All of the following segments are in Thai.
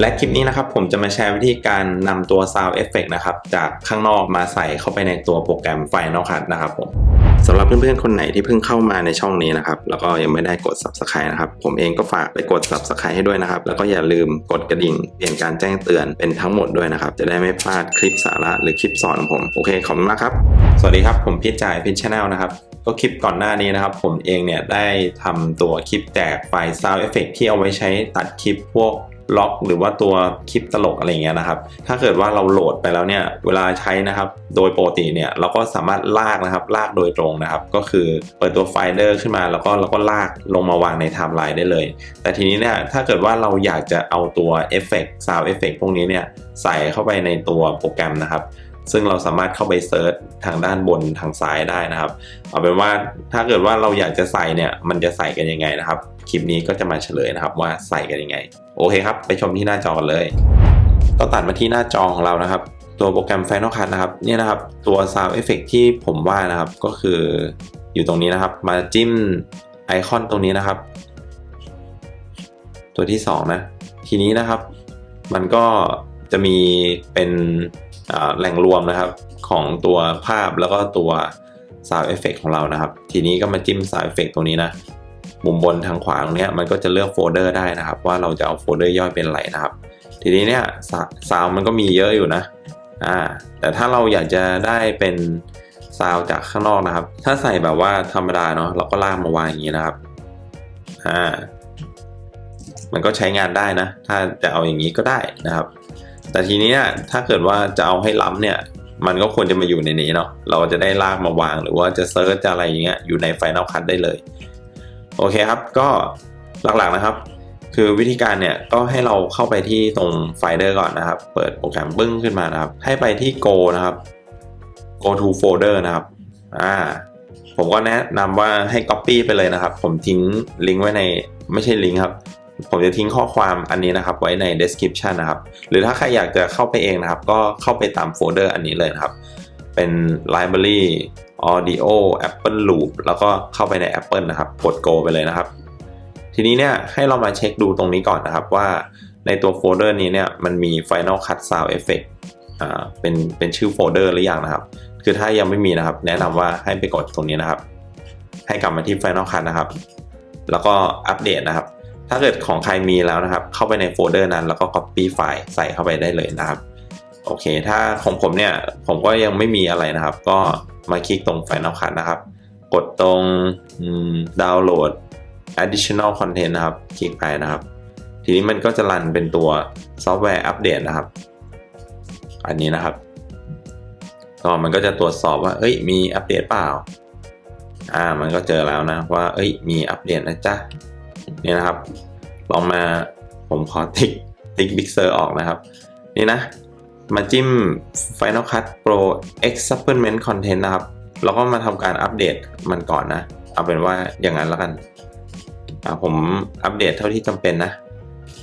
และคลิปนี้นะครับผมจะมาแชร์วิธีการนำตัว Sound Effect นะครับจากข้างนอกมาใส่เข้าไปในตัวโปรแกรม Final Cut นะครับผมสำหรับเพื่อนๆ คนไหนที่เพิ่งเข้ามาในช่องนี้นะครับแล้วก็ยังไม่ได้กด Subscribe นะครับผมเองก็ฝากไปกด Subscribe ให้ด้วยนะครับ แล้วก็อย่าลืมกดกระดิ่งเปลี่ยนการแจ้งเตือนเป็นทั้งหมดด้วยนะครับ จะได้ไม่พลาดคลิปสาระหรือคลิปสอนของผมโอเคขอบคุณมากครับ สวัสดีครับผมพิจจ่ายพิชแนลนะครับก็คลิปก่อนหน้านี้นะครับ ผมเองเนี่ยได้ทำตัวคลิปแจกไฟล์ Sound Effect ที่เอาไว้ใช้ตัดคลิปพวก ล็อกหรือว่าตัวคลิปตลกอะไรเงี้ยนะครับ ถ้าเกิดว่าเราโหลดไปแล้วเนี่ยเวลาใช้นะครับ โดยปกติเนี่ยเราก็สามารถลากนะครับ ลากโดยตรงนะครับ ก็คือเปิดตัวไฟเดอร์ขึ้นมาแล้วก็เราก็ลากลงมาวางในไทม์ไลน์ได้เลย แต่ทีนี้เนี่ยถ้าเกิดว่าเราอยากจะเอาตัวเอฟเฟกต์ซาวเอฟเฟกพวกนี้เนี่ยใส่เข้าไปในตัวโปรแกรมนะครับ ซึ่งเราสามารถเข้าไปเซิร์ชทางด้านบนทางซ้ายได้นะครับ เอาเป็นว่าถ้าเกิดว่าเราอยากจะใส่เนี่ยมันจะใส่กันยังไงนะครับ คลิปนี้ก็จะมาเฉลยนะครับว่าใส่กันยังไง โอเคครับ ไปชมที่หน้าจอกันเลยก็ตัดมาที่หน้าจอของเรานะครับ ตัวโปรแกรม Final Cut นะครับเนี่ยนะครับตัว Sound Effect ที่ผมว่านะครับก็คืออยู่ตรงนี้นะครับ มาจิ้มไอคอนตรงนี้นะครับ ตัวที่2นะทีนี้นะครับ มันก็จะมีเป็น แหล่งรวมนะครับของตัวภาพแล้วก็ตัว Sound Effect ของเรานะครับ ทีนี้ก็มาจิ้ม Sound Effect ตรงนี้นะ มุมบนทางขวาตรงนี้มันก็จะเลือกโฟลเดอร์ได้นะครับ ว่าเราจะเอาโฟลเดอร์ย่อยเป็นอะไรนะครับ ทีนี้เนี่ยซาวมันก็มีเยอะอยู่นะอ่าแต่ถ้าเราอยากจะได้เป็นซาวจากข้างนอกนะครับ ถ้าใส่แบบว่าธรรมดาเนาะเราก็ลากมาวางอย่างนี้นะครับอ่ามันก็ใช้งานได้นะ ถ้าจะเอาอย่างนี้ก็ได้นะครับ แต่ทีนี้ถ้าเกิดว่าจะเอาให้ล้ำเนี่ย มันก็ควรจะมาอยู่ในนี้เนาะเราจะได้ลากมาวางหรือว่าจะเซิร์ชจะอะไรอย่างเงี้ยอยู่ใน Final Cut ได้เลย โอเคครับ ก็หลักๆนะครับ คือวิธีการเนี่ยก็ให้เราเข้าไปที่ตรงไฟเดอร์ก่อนนะครับ เปิดโปรแกรมบึ้งขึ้นมานะครับ ให้ไปที่ Go นะครับ Go to folder นะครับอ่าผมก็แนะนำว่าให้ Copy ไปเลยนะครับ ผมทิ้งลิงก์ไว้ในไม่ใช่ลิงก์ครับ ผมจะทิ้งข้อความอันนี้นะครับไว้ใน description นะครับ หรือถ้าใครอยากจะเข้าไปเองนะครับ ก็เข้าไปตามโฟลเดอร์อันนี้เลยนะครับ เป็น library audio apple loop แล้วก็เข้าไปใน apple นะครับ กด go ไปเลยนะครับ ทีนี้เนี่ยให้เรามาเช็คดูตรงนี้ก่อนนะครับว่าในตัวโฟลเดอร์นี้เนี่ยมันมี final cut sound effect อ่าเป็นเป็นชื่อโฟลเดอร์หรือยังนะครับ คือถ้ายังไม่มีนะครับ แนะนำว่าให้ไปกดตรงนี้นะครับ ให้กลับมาที่ final cut นะครับ แล้วก็อัปเดตนะครับ ถ้าเกิดของใครมีแล้วนะครับ เข้าไปในโฟลเดอร์นั้นแล้วก็ copy ไฟล์ใส่เข้าไปได้เลยนะครับ โอเค ถ้าของผมเนี่ย ผมก็ยังไม่มีอะไรนะครับ ก็มาคลิกตรง Final Cut นะครับ กดตรงดาวน์โหลด additional content นะครับ คลิกไปนะครับ ทีนี้มันก็จะรันเป็นตัวซอฟต์แวร์อัปเดตนะครับ อันนี้นะครับก็มันก็จะตรวจสอบว่า เอ้ย มีอัปเดตเปล่า อ่า มันก็เจอแล้วนะว่า เอ้ย มีอัปเดตนะจ๊ะ เนี่ยนะครับ ลองมาผมขอติ๊กติ๊กบิ๊กเซอร์ออกนะครับ นี่นะ มาจิ้ม Final Cut Pro X Supplement Content นะครับ แล้วก็มาทำการอัปเดตมันก่อนนะ เอาเป็นว่าอย่างนั้นแล้วกันผมอัปเดตเท่าที่จำเป็นนะ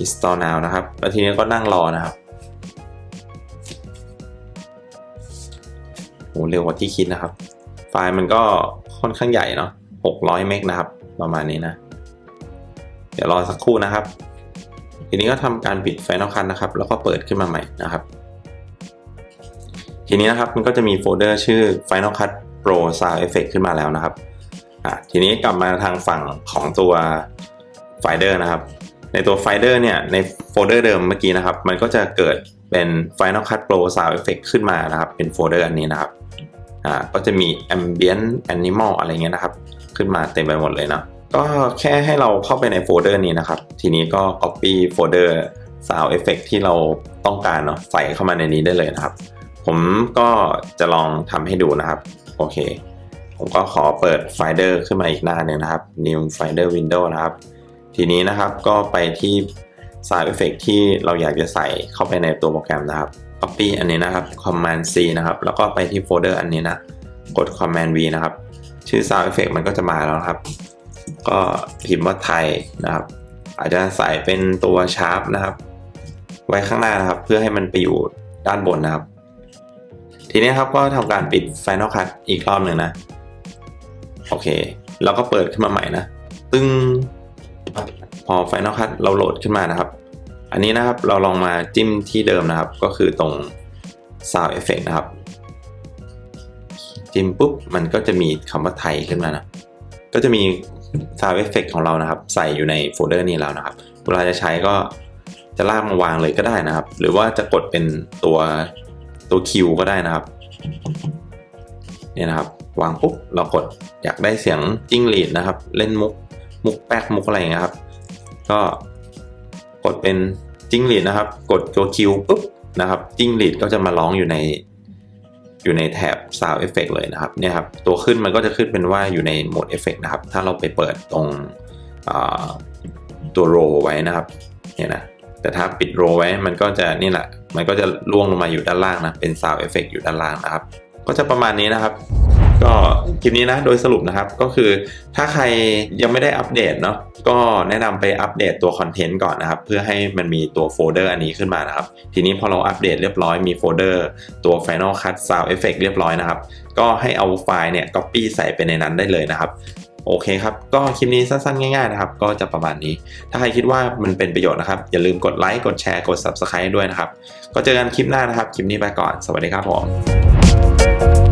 Install now นะครับแล้วทีนี้ก็นั่งรอนะครับโหเร็วกว่าที่คิดนะครับ ไฟล์มันก็ค่อนข้างใหญ่เนาะ600 เมกนะครับ ประมาณนี้นะ เดี๋ยวรอสักครู่นะครับ ทีนี้ก็ทำการปิด Final Cut นะครับ แล้วก็เปิดขึ้นมาใหม่นะครับ ทีนี้นะครับมันก็จะมีโฟลเดอร์ชื่อ Final Cut Pro Sound Effect ขึ้นมาแล้วนะครับทีนี้กลับมาทางฝั่งของตัวไฟเดอร์นะครับ ในตัวไฟเดอร์เนี่ยในโฟลเดอร์เดิมเมื่อกี้นะครับ มันก็จะเกิดเป็น Final Cut Pro Sound Effect ขึ้นมานะครับ เป็นโฟลเดอร์อันนี้นะครับอ่าก็จะมี Ambient Animal อะไรเงี้ยนะครับ ขึ้นมาเต็มไปหมดเลยเนาะ ก็แค่ให้เราเข้าไปในโฟลเดอร์นี้นะครับ ทีนี้ก็ Copy โฟลเดอร์ Sound Effect ที่เราต้องการเนาะใส่เข้ามาในนี้ได้เลยนะครับ ผมก็จะลองทำให้ดูนะครับ โอเค ผมก็ขอเปิดไฟเดอร์ขึ้นมาอีกหน้าหนึ่งนะครับ New Finder Window นะครับ ทีนี้นะครับก็ไปที่ Sound Effect ที่เราอยากจะใส่เข้าไปในตัวโปรแกรมนะครับ Copy อันนี้นะครับ Command C นะครับ แล้วก็ไปที่โฟลเดอร์อันนี้นะ กด Command V นะครับ ชื่อ Sound Effect มันก็จะมาแล้วนะครับ ก็พิมพ์ว่าไทยนะครับ อาจจะใส่เป็นตัวชาร์ปนะครับ ไว้ข้างหน้านะครับ เพื่อให้มันไปอยู่ด้านบนนะครับ ทีนี้ครับก็ทำการปิด Final Cut อีกรอบหนึ่งนะ โอเค แล้วก็เปิดขึ้นมาใหม่นะ ตึ้งพอ Final Cut เราโหลดขึ้นมานะครับ อันนี้นะครับเราลองมาจิ้มที่เดิมนะครับ ก็คือตรง sound effect นะครับ จิ้มปุ๊บมันก็จะมีคำว่าไทยขึ้นมานะ ก็จะมี sound effect ของเรานะครับ ใส่อยู่ในโฟลเดอร์นี้แล้วนะครับ เวลาจะใช้ก็จะลากมาวางเลยก็ได้นะครับ หรือว่าจะกดเป็นตัวตัว Q ก็ได้นะครับเนี่ยนะครับ วางปุ๊บเรากดอยากได้เสียงจิ้งหรีดนะครับ เล่นมุกมุกแป๊กมุกอะไรอย่างเงี้ยครับ ก็กดเป็นจิ้งหรีดนะครับ กดตัว Q ปุ๊บนะครับจิ้งหรีดก็จะมาร้องอยู่ใน อยู่ในแถบ Sound Effect เลยนะครับเนี่ยครับตัวขึ้นมันก็จะขึ้นเป็นว่าอยู่ในโหมด Effect นะครับ ถ้าเราไปเปิดตรงตัวโรไว้นะครับเนี่ยนะแต่ถ้าปิดโรไว้มันก็จะนี่แหละมันก็จะล่วงลงมาอยู่ด้านล่างนะเป็น Sound Effect อยู่ด้านล่างนะครับ ก็จะประมาณนี้นะครับ ก็คลิปนี้นะโดยสรุปนะครับก็คือถ้าใครยังไม่ได้อัปเดตเนาะก็แนะนำไปอัปเดตตัวคอนเทนต์ก่อนนะครับ เพื่อให้มันมีตัวโฟลเดอร์อันนี้ขึ้นมานะครับ ทีนี้พอเราอัปเดตเรียบร้อยมีโฟลเดอร์ตัว Final Cut Sound Effect เรียบร้อยนะครับ ก็ให้เอาไฟล์เนี่ย copy ใส่ไปในนั้นได้เลยนะครับโอเคครับ ก็คลิปนี้สั้นๆ ง่ายๆ นะครับ ก็จะประมาณนี้ ถ้าใครคิดว่ามันเป็นประโยชน์นะครับ อย่าลืมกดไลค์ กดแชร์ กด Subscribe ด้วยนะครับ ก็เจอกันคลิปหน้านะครับ คลิปนี้ไปก่อน สวัสดีครับผม